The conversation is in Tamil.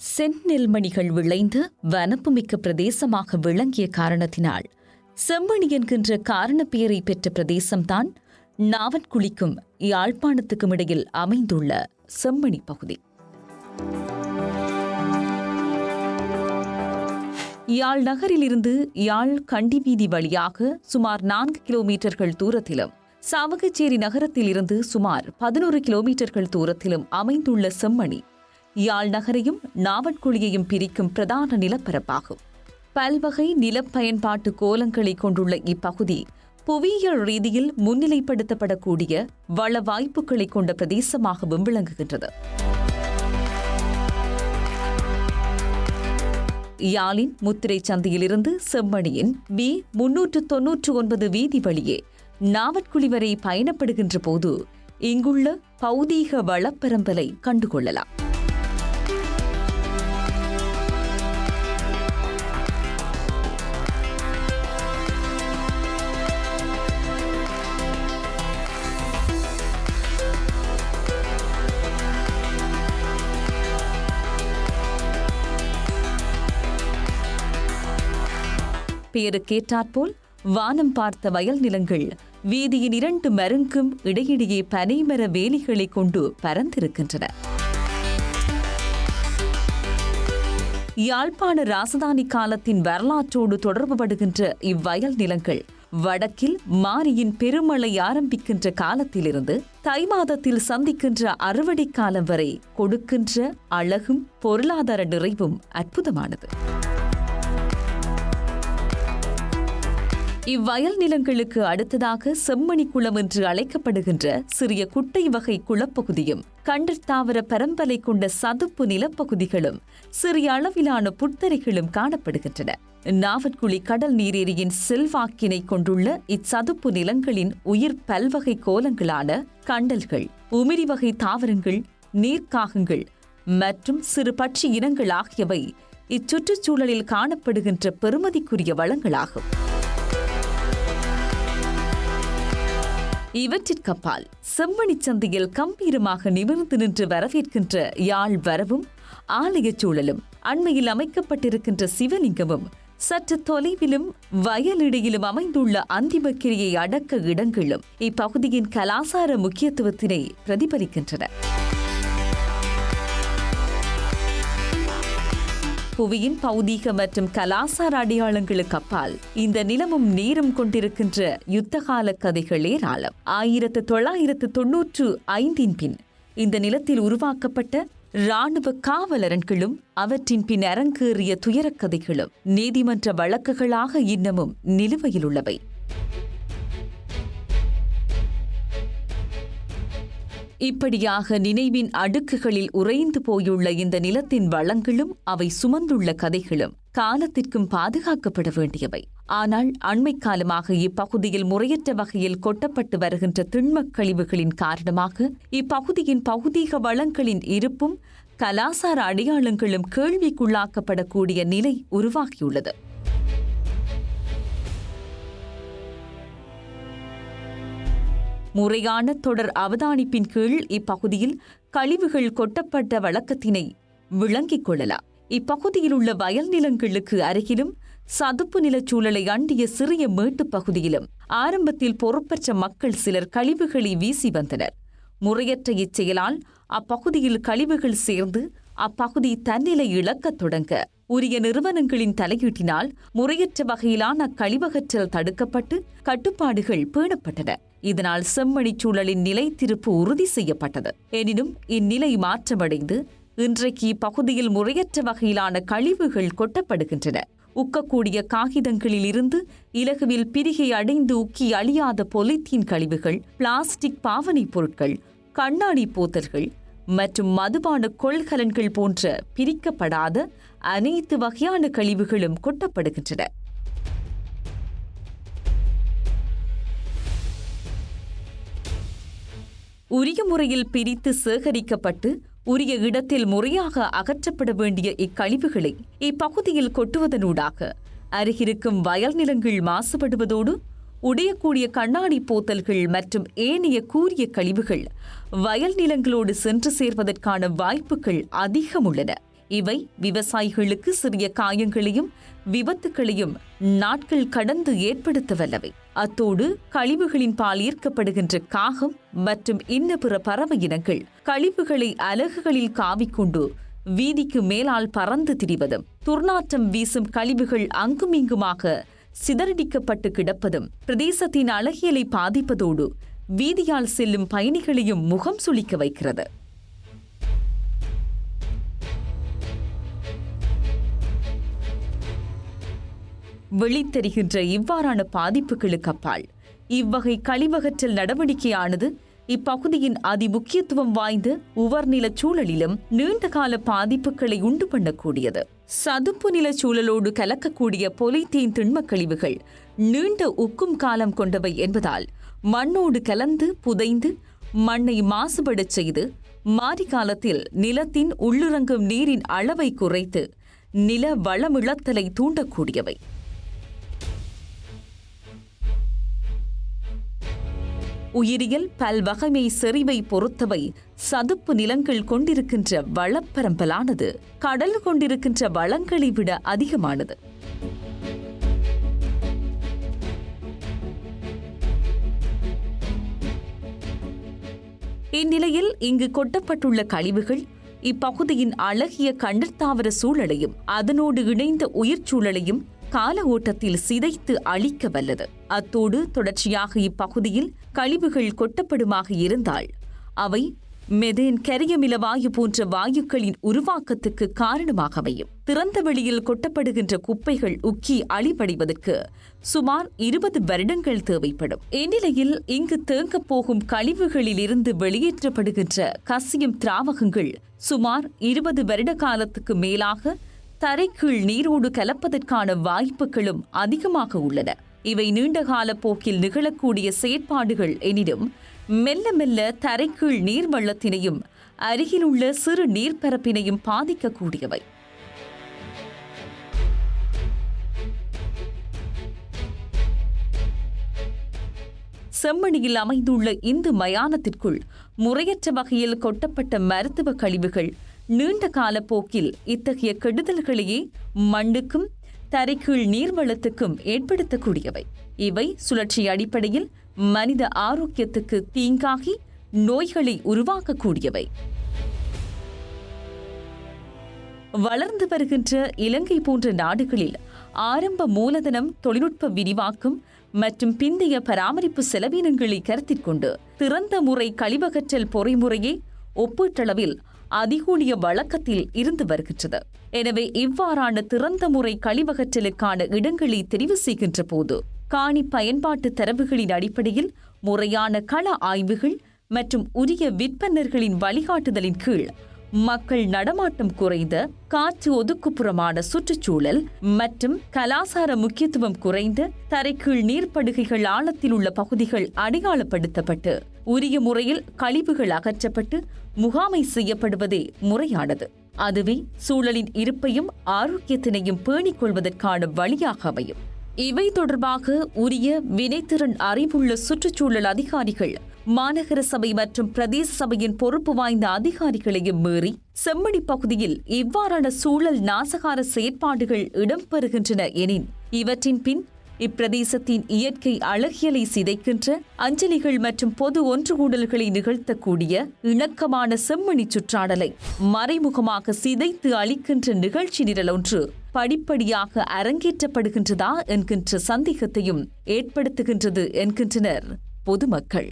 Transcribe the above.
செந்நெல்மணிகள் விளைந்த வனப்புமிக்க பிரதேசமாக விளங்கிய காரணத்தினால் செம்மணி என்கின்ற காரண பெயரை பெற்ற பிரதேசம்தான் நாவன்குழிக்கும் யாழ்ப்பாணத்துக்கும் இடையில் அமைந்துள்ள செம்மணி பகுதி. யாழ் நகரிலிருந்து யாழ் கண்டி வீதி வழியாக சுமார் நான்கு கிலோமீட்டர்கள் தூரத்திலும் சாவகச்சேரி நகரத்திலிருந்து சுமார் பதினோரு கிலோமீட்டர்கள் தூரத்திலும் அமைந்துள்ள செம்மணி யாழ் நகரையும் நாவன்குழியையும் பிரிக்கும் பிரதான நிலப்பரப்பாகும். பல்வகை நிலப்பயன்பாட்டு கோலங்களை கொண்டுள்ள இப்பகுதி புவியியல் ரீதியில் முன்னிலைப்படுத்தப்படக்கூடிய வள வாய்ப்புகளை கொண்ட பிரதேசமாகவும் விளங்குகின்றது. யாழின் முத்திரை சந்தையிலிருந்து செம்மணியின் பி முன்னூற்று தொன்னூற்று ஒன்பது வீதி வழியே நாவற்குழி வரை பயணப்படுகின்ற போது இங்குள்ள பௌதீக வளப்பரம்பலை கண்டுகொள்ளலாம். பேருக்கேற்றாற்போல் வானம் பார்த்த வயல் நிலங்கள். வீதியின் இரண்டு மருங்கும் இடையிடையே பனைமர வேலிகளை கொண்டு பரந்திருக்கின்றன. யாழ்ப்பாண ராசதானி காலத்தின் வரலாற்றோடு தொடர்புபடுகின்ற இவ்வயல் நிலங்கள் வடக்கில் மாரியின் பெருமழை ஆரம்பிக்கின்ற காலத்திலிருந்து தை மாதத்தில் சந்திக்கின்ற அறுவடை காலம் வரை கொடுக்கின்ற அழகும் பொருளாதார நிறைவும் அற்புதமானது. இவ்வயல் நிலங்களுக்கு அடுத்ததாக செம்மணி குளம் என்று அழைக்கப்படுகின்ற சிறிய குட்டை வகை குளப்பகுதியும் கண்டர் தாவர பரம்பலை கொண்ட சதுப்பு நிலப்பகுதிகளும் சிறிய அளவிலான புத்தரைகளும் காணப்படுகின்றன. நாவற்குழி கடல் நீரேரியின் செல்வாக்கினை கொண்டுள்ள இச்சதுப்பு நிலங்களின் உயிர் பல்வகை கோலங்களான கண்டல்கள் உமிரி வகை தாவரங்கள் நீர்க்காகங்கள் மற்றும் சிறு பட்சி இனங்கள் ஆகியவை இச்சுற்றுச்சூழலில் காணப்படுகின்ற பெறுமதிக்குரிய வளங்களாகும். இவற்றிற்கப்பால் செம்மணிச் சந்தையில் கம்பீரமாக நிமிர்ந்து நின்று வரவேற்கின்ற யாழ் வரவும் ஆலயச் சூழலும் அண்மையில் அமைக்கப்பட்டிருக்கின்ற சிவலிங்கமும் சற்று தொலைவிலும் வயலிடையிலும் அமைந்துள்ள அந்திமக்கிரியை அடக்க இடங்களும் இப்பகுதியின் கலாசார முக்கியத்துவத்தினை பிரதிபலிக்கின்றன. புவியின் பௌதீக மற்றும் கலாசார அடையாளங்களுக்கு அப்பால் இந்த நிலமும் நீரும் கொண்டிருக்கின்ற யுத்தகால கதைகள் ஏராளம் ஆயிரத்து தொள்ளாயிரத்து தொன்னூற்று ஐந்தின் பின் இந்த நிலத்தில் உருவாக்கப்பட்ட இராணுவ காவலரன்களும் அவற்றின் பின் அரங்கேறிய துயரக் கதைகளும் நீதிமன்ற வழக்குகளாக இன்னமும் நிலுவையில் உள்ளவை. இப்படியாக நினைவின் அடுக்குகளில் உறைந்து போயுள்ள இந்த நிலத்தின் வளங்களும் அவை சுமந்துள்ள கதைகளும் காலத்திற்கும் பாதுகாக்கப்பட வேண்டியவை. ஆனால் அண்மை காலமாக இப்பகுதியில் முறையற்ற வகையில் கொட்டப்பட்டு வருகின்ற திண்மக் கழிவுகளின் காரணமாக இப்பகுதியின் பௌதீக வளங்களின் இருப்பும் கலாசார அடையாளங்களும் கேள்விக்குள்ளாக்கப்படக்கூடிய நிலை உருவாகியுள்ளது. முறையான தொடர் அவதானிப்பின் கீழ் இப்பகுதியில் கழிவுகள் கொட்டப்பட்ட வழக்கத்தினை விளங்கிக் கொள்ளலாம். இப்பகுதியில் உள்ள வயல் நிலங்களுக்கு அருகிலும் சதுப்பு நிலச்சூழலை அண்டிய சிறிய மேட்டுப் பகுதியிலும் ஆரம்பத்தில் பொறுப்பற்ற மக்கள் சிலர் கழிவுகளை வீசி வந்தனர். முறையற்ற இச்செயலால் அப்பகுதியில் கழிவுகள் சேர்ந்து அப்பகுதி தன்னிலை இழக்கத் தொடங்க உரிய நிறுவனங்களின் தலையீட்டினால் முறையற்ற வகையிலான அக்கழிவகற்றல் தடுக்கப்பட்டு கட்டுப்பாடுகள் பேணப்பட்டன. இதனால் செம்மணிச் சூழலின் நிலைத்திருப்பு உறுதி செய்யப்பட்டது. எனினும் இந்நிலை மாற்றமடைந்து இன்றைக்கு இப்பகுதியில் முறையற்ற வகையிலான கழிவுகள் கொட்டப்படுகின்றன. உக்கக்கூடிய காகிதங்களில் இருந்து இலகுவில் பிரிகை அடைந்து உக்கி அழியாத பொலித்தீன் கழிவுகள் பிளாஸ்டிக் பாவனைப் பொருட்கள் கண்ணாடி போத்தல்கள் மற்றும் மதுபான கொள்கலன்கள் போன்ற பிரிக்கப்படாத அனைத்து வகையான கழிவுகளும் கொட்டப்படுகின்றன. உரிய முறையில் பிரித்து சேகரிக்கப்பட்டு உரிய இடத்தில் முறையாக அகற்றப்பட வேண்டிய இக்கழிவுகளை இப்பகுதியில் கொட்டுவதனூடாக. அருகிருக்கும் வயல் நிலங்கள் மாசுபடுவதோடு உடையக்கூடிய கண்ணாடி போத்தல்கள் மற்றும் ஏனைய கூரிய கழிவுகள் வயல் நிலங்களோடு சென்று சேர்வதற்கான வாய்ப்புகள் அதிகம் உள்ளன இவை விவசாயிகளுக்கு சிறிய காயங்களையும் விபத்துகளையும் நாட்கள் கடந்து ஏற்படுத்த வல்லவை அத்தோடு கழிவுகளின் பால் ஈர்க்கப்படுகின்ற காகம் மற்றும் இன்ன பிற பறவை இனங்கள் கழிவுகளை அலகுகளில் காவிக்கொண்டு வீதிக்கு மேலால் பறந்து திரிவதும் துர்நாற்றம் வீசும் கழிவுகள் அங்குமிங்குமாக சிதறடிக்கப்பட்டு கிடப்பதும் பிரதேசத்தின் அழகியலை பாதிப்பதோடு வீதியால் செல்லும் பயணிகளையும் முகம் சுளிக்க வைக்கிறது. வெளித்தெரிகின்ற இவ்வாறான பாதிப்புகளுக்கு அப்பால். இவ்வகை கழிவகற்றல் நடவடிக்கையானது இப்பகுதியின் அதிமுக்கியத்துவம் வாய்ந்த உவர்நில சூழலிலும் நீண்டகால பாதிப்புகளை உண்டு பண்ணக்கூடியது. சதுப்பு நில சூழலோடு கலக்கக்கூடிய பொலித்தீன் திண்மக் கழிவுகள் நீண்ட உக்கும் காலம் கொண்டவை என்பதால் மண்ணோடு கலந்து புதைந்து மண்ணை மாசுபடச் செய்து மாரி காலத்தில் நிலத்தின் உள்ளிறங்கும் நீரின் அளவை குறைத்து நில வளமிழத்தலை தூண்டக்கூடியவை. உயிரியல் பல்வகைமை செறிவை பொறுத்தவை சதுப்பு நிலங்கள் கொண்டிருக்கின்ற வளப்பரம்பலானது. கடல் கொண்டிருக்கின்ற வளங்களை விட அதிகமானது. இந்நிலையில் இங்கு கொட்டப்பட்டுள்ள கழிவுகள் இப்பகுதியின் அழகிய கண்டர்தாவர சூழலையும் அதனோடு இணைந்த உயிர் சூழலையும் கால ஓட்டத்தில் சிதைத்து அழிக்க வல்லது. அத்தோடு தொடர்ச்சியாக இப்பகுதியில் கழிவுகள் கொட்டப்படுமாக இருந்தால் அவை மெதேன் கரியமில வாயு போன்ற வாயுக்களின் உருவாக்கத்துக்கு காரணமாக அமையும் திறந்த வெளியில் கொட்டப்படுகின்ற குப்பைகள் உக்கி அழிவடைவதற்கு சுமார் இருபது வருடங்கள் தேவைப்படும். இந்நிலையில் இங்கு தேங்கப் போகும் கழிவுகளிலிருந்து வெளியேற்றப்படுகின்ற கசியும் திராவகங்கள் சுமார் இருபது வருட காலத்துக்கு மேலாக தரைக்கீழ் நீரோடு கலப்பதற்கான வாய்ப்புகளும் அதிகமாக உள்ளன. இவை நீண்டகால போக்கில் நிகழக்கூடிய செயற்பாடுகள் எனினும் மெல்ல மெல்ல தரைக்கீழ் நீர்வள்ளத்தினையும் அருகிலுள்ள சிறு நீர்ப்பரப்பினையும் பாதிக்கக்கூடியவை. செம்மணியில் அமைந்துள்ள இந்து மயானத்திற்குள் முறையற்ற வகையில் கொட்டப்பட்ட மருத்துவ கழிவுகள் நீண்ட கால போக்கில் இத்தகைய கெடுதல்களையே மண்ணுக்கும் தரைக்கீழ் நீர்வளத்துக்கும் ஏற்படுத்தக்கூடியவை. இவை சுழற்சி அடிப்படையில் மனித ஆரோக்கியத்துக்கு தீங்காகி நோய்களை உருவாக்கக்கூடியவை. வளர்ந்து வருகின்ற இலங்கை போன்ற நாடுகளில் ஆரம்ப மூலதனம் தொழில்நுட்ப விரிவாக்கம் மற்றும் பிந்தைய பராமரிப்பு செலவினங்களை கருத்தில் கொண்டு திறந்த முறை கழிவகற்றல் பொறிமுறையை ஒப்பீட்டளவில் அதிகூலிய வழக்கத்தில் இருந்து வருகின்றது. எனவே இவ்வாறான திறந்த முறை கழிவகற்றலுக்கான இடங்களை தெரிவு செய்கின்ற போது காணி பயன்பாட்டு தரவுகளின் அடிப்படையில் முறையான கள ஆய்வுகள் மற்றும் உரிய விற்பனர்களின் வழிகாட்டுதலின் கீழ் மக்கள் நடமாட்டம் குறைந்த காற்று ஒதுக்குப்புறமான சுற்றுச்சூழல் மற்றும் கலாசார முக்கியத்துவம் குறைந்த தரைக்கீழ் நீர்ப்படுகைகள் ஆழத்தில் உள்ள பகுதிகள் அடையாளப்படுத்தப்பட்டு உரிய முறையில் கழிவுகள் அகற்றப்பட்டு முகாமை செய்யப்படுவதே முறையானது. அதுவே சூழலின் இருப்பையும் ஆரோக்கியத்தினையும் பேணிக் கொள்வதற்கான வழியாக அமையும். இவை தொடர்பாக உரிய வினைத்திறன் அறிவுள்ள சுற்றுச்சூழல் அதிகாரிகள் மாநகர சபை மற்றும் பிரதேச சபையின் பொறுப்பு வாய்ந்த அதிகாரிகளையும் மீறி செம்மணி பகுதியில் இவ்வாறான சூழல் நாசகார செயற்பாடுகள் இடம்பெறுகின்றன எனின் இவற்றின் பின் இப்பிரதேசத்தின் இயற்கை அழகியலை சிதைக்கின்ற அஞ்சலிகள் மற்றும் பொது ஒன்றுகூடல்களை நிகழ்த்தக்கூடிய இணக்கமான செம்மணி சுற்றாடலை மறைமுகமாக சிதைத்து அளிக்கின்ற நிகழ்ச்சி நிரல் ஒன்று படிப்படியாக அரங்கேற்றப்படுகின்றதா என்கின்ற சந்தேகத்தையும் ஏற்படுத்துகின்றது என்கின்றனர் பொதுமக்கள்.